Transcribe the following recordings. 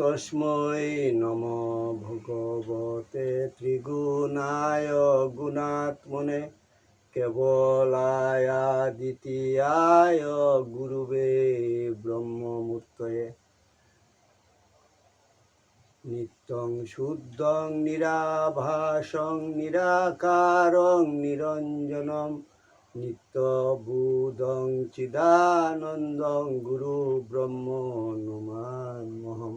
তস্মৈ নম ভগবতে ত্রিগুণায় গুণাত্মনে কেবলায়া দ্বিতীয়ায় গুরুবে ব্রহ্মমূর্তয়ে। নিত্যং শুদ্ধং নিরাভাসং নিরাকারং নিরঞ্জনম নিত্যবুদং চিদানন্দং গুরু ব্রহ্ম নমামহম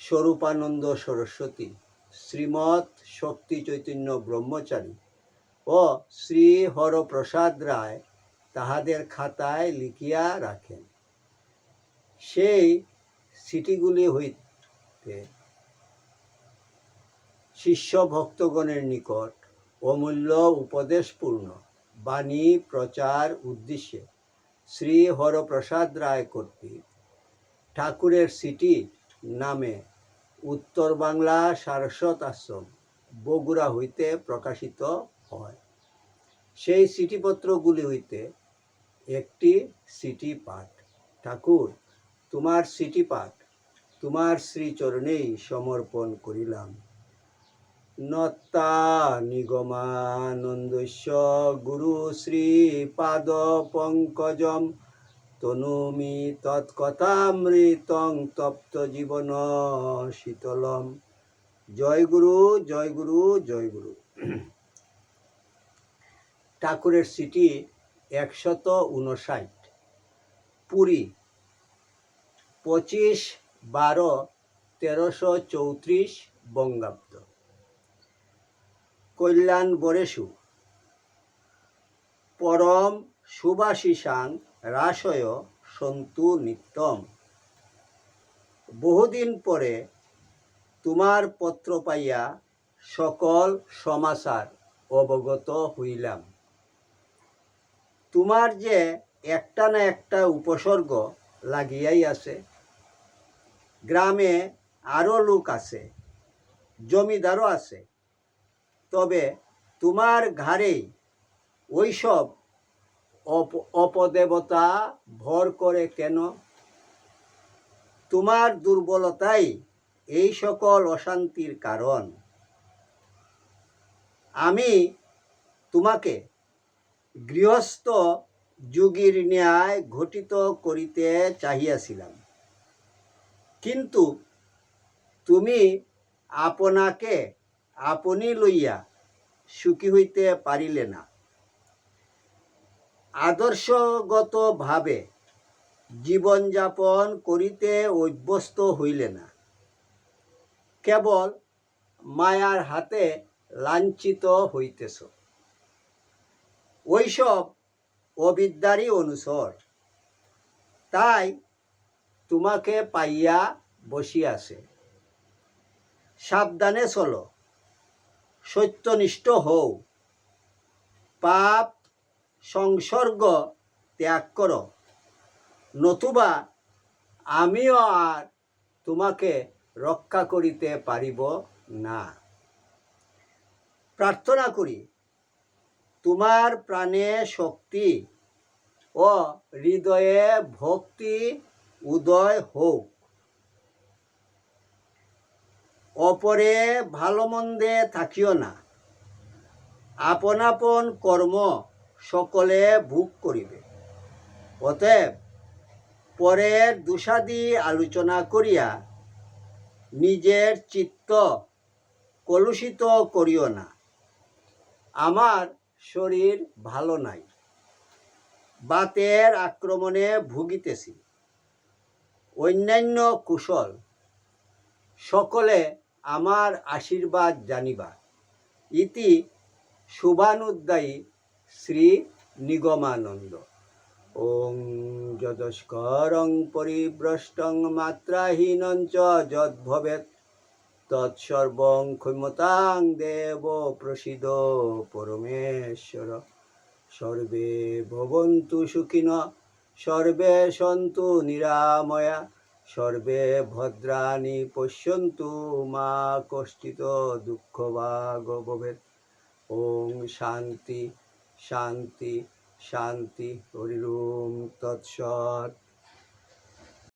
স্বরূপানন্দ সরস্বতী, শ্রীমৎ শক্তি চৈতন্য ব্রহ্মচারী ও শ্রী হরপ্রসাদ রায় তাহাদের খাতায় লিখিয়া রাখেন। সেই সিটিগুলি হইতে শিষ্য ভক্তগণের নিকট অমূল্য উপদেশপূর্ণ বাণী প্রচার উদ্দেশ্যে শ্রী হরপ্রসাদ রায় কর্তৃক ঠাকুরের সিটি নামে। উত্তর বাংলা সারস্বত আশ্রম, বগুড়া হইতে প্রকাশিত হয়। সেই চিঠিপত্রগুলি হইতে একটি সিটি পাঠ। ঠাকুর, তোমার সিটি পাঠ, তোমার শ্রীচরণেই সমর্পণ করিলাম। নত্তা নিগমানন্দস্য গুরু শ্রী পাদ পঙ্কজম তনুমি তৎকথামৃতং তপ্ত জীবন শীতলম। জয় গুরু জয় গুরু জয় গুরু। ঠাকুরের সিটি একশত উনষাট। পুরী, পঁচিশ বারো তেরোশো চৌত্রিশ বঙ্গাব্দ। কল্যাণ বরেশু, পরম সুভাষিসাং রাসয় সন্তু নিত্যম। বহুদিন পরে তোমার পত্র পাইয়া সকল সমাচার অবগত হইলাম। তোমার যে একটা না একটা উপসর্গ লাগিয়াই আছে। গ্রামে আরও লোক আছে, জমিদারও আছে। তবে তোমার ঘাড়েই ওইসব অপদেবতা ভর করে কেন? তোমার দুর্বলতাই এই সকল অশান্তির কারণ। আমি তোমাকে গৃহস্থ যুগীর ন্যায় ঘটিত করিতে চাহিয়াছিলাম। কিন্তু তুমি আপনাকে আপনি লইয়া সুখী হইতে পারিলে না। আদর্শগতভাবে জীবনযাপন করিতে অভ্যস্ত হইলে না। কেবল মায়ার হাতে লাঞ্ছিত হইতেছ। ওইসব অবিদ্যারই অনুসর। তাই তোমাকে পাইয়া বসিয়াছে। সাবধানে চলো, সত্যনিষ্ঠ হও। পাপ সংসর্গ ত্যাগ করো। নতুবা আমিও আর তোমাকে রক্ষা করিতে পারিব না। প্রার্থনা করি, তোমার প্রাণে শক্তি ও হৃদয়ে ভক্তি উদয় হোক। অপরে ভালো মন্দে থাকিও না। আপন আপন কর্ম সকলে ভোগ করিবে। অতএব পরের দুসাদি আলোচনা করিয়া নিজের চিত্ত কলুষিত করিও না। আমার শরীর ভালো নাই। বাতের আক্রমণে ভুগিতেছি। অন্যান্য কুশল সকলে আমার আশীর্বাদ জানিবা। ইতি শুভানুদ্দায়ী শ্রী নিগমানন্দ। ওং যদস্করং পরিভ্রষ্টং মাত্রাহীনং চ যদ্ভবেৎ। তৎসর্বং ক্ষমতাং দেব প্রসিদ পরমেশ্বর। সর্বে ভবন্তু সুখিন, সর্বে সন্তু নিরাময়া। সর্বে ভদ্রাণি পশ্যন্তু মা কষ্টিত দুঃখ ভাগ ভবেৎ। ওং শান্তি শান্তি শান্তি হরিম তৎসৎ।